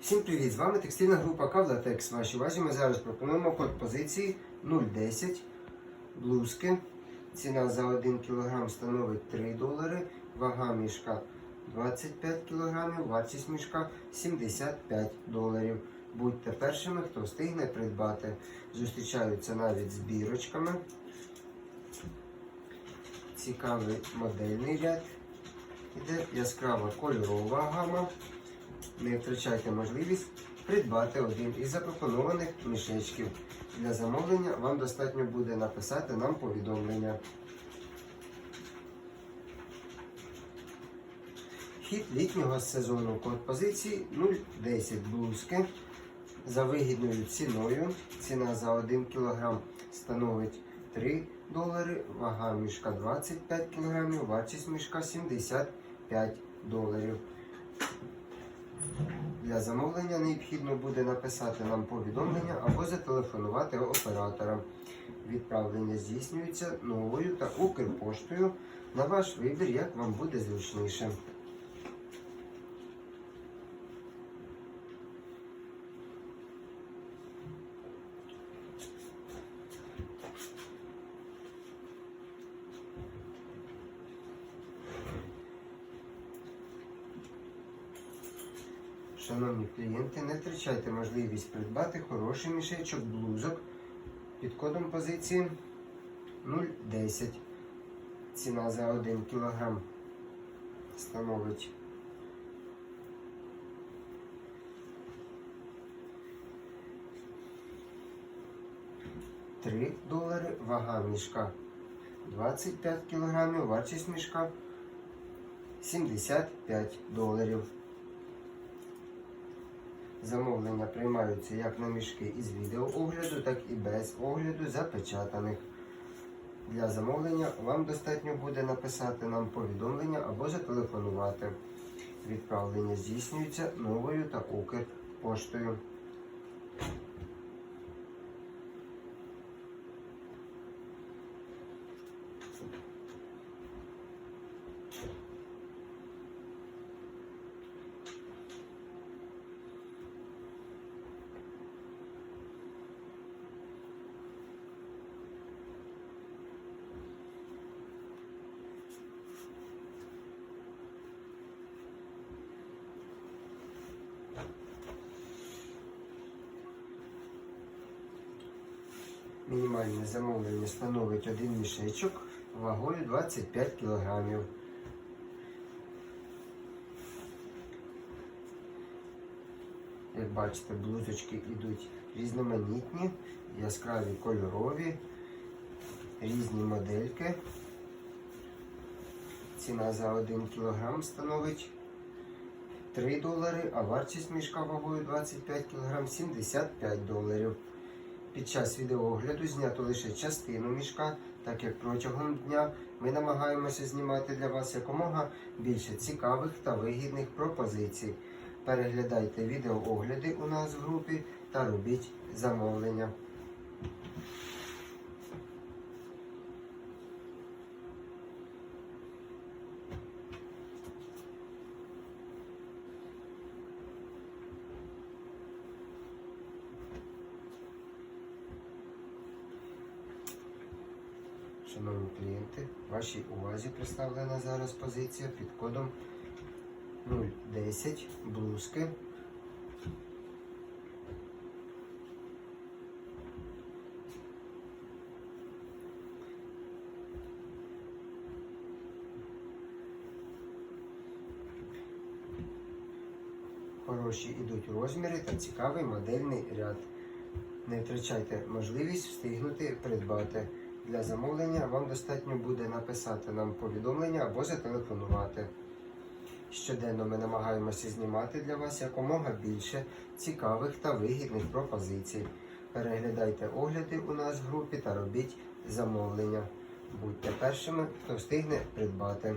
Всім привіт! З вами текстильна група Кавлатекс. Вашій увазі ми зараз пропонуємо код позиції 010 блузки. Ціна за 1 кг становить 3 долари, вага мішка 25 кг, вартість мішка 75 доларів. Будьте першими, хто встигне придбати. Зустрічаються навіть з бірочками. Цікавий модельний ряд. Іде яскрава кольорова гама. Не втрачайте можливість придбати один із запропонованих мішечків. Для замовлення вам достатньо буде написати нам повідомлення. Хід літнього сезону код позиції 010 блузки за вигідною ціною. Ціна за 1 кг становить 3 долари, вага мішка 25 кг, вартість мішка 75 доларів. Для замовлення необхідно буде написати нам повідомлення або зателефонувати оператора. Відправлення здійснюється новою та Укрпоштою на ваш вибір, як вам буде зручніше. Шановні клієнти, не втрачайте можливість придбати хороший мішечок блузок під кодом позиції 010. Ціна за 1 кг становить 3 долари, вага мішка 25 кг, вартість мішка 75 доларів. Замовлення приймаються як на мішки із відеоогляду, так і без огляду запечатаних. Для замовлення вам достатньо буде написати нам повідомлення або зателефонувати. Відправлення здійснюється новою та Укрпоштою. Мінімальне замовлення становить один мішечок вагою 25 кг. Як бачите, блузочки йдуть різноманітні, яскраві кольорові, різні модельки. Ціна за 1 кг становить 3 долари, а вартість мішка вагою 25 кг 75 доларів. Під час відеоогляду знято лише частину мішка, так як протягом дня ми намагаємося знімати для вас якомога більше цікавих та вигідних пропозицій. Переглядайте відеоогляди у нас в групі та робіть замовлення. Шановні клієнти, вашій увазі представлена зараз позиція під кодом 010 блузки. Хороші йдуть розміри та цікавий модельний ряд. Не втрачайте можливість встигнути придбати. Для замовлення вам достатньо буде написати нам повідомлення або зателефонувати. Щоденно ми намагаємося знімати для вас якомога більше цікавих та вигідних пропозицій. Переглядайте огляди у нас в групі та робіть замовлення. Будьте першими, хто встигне придбати.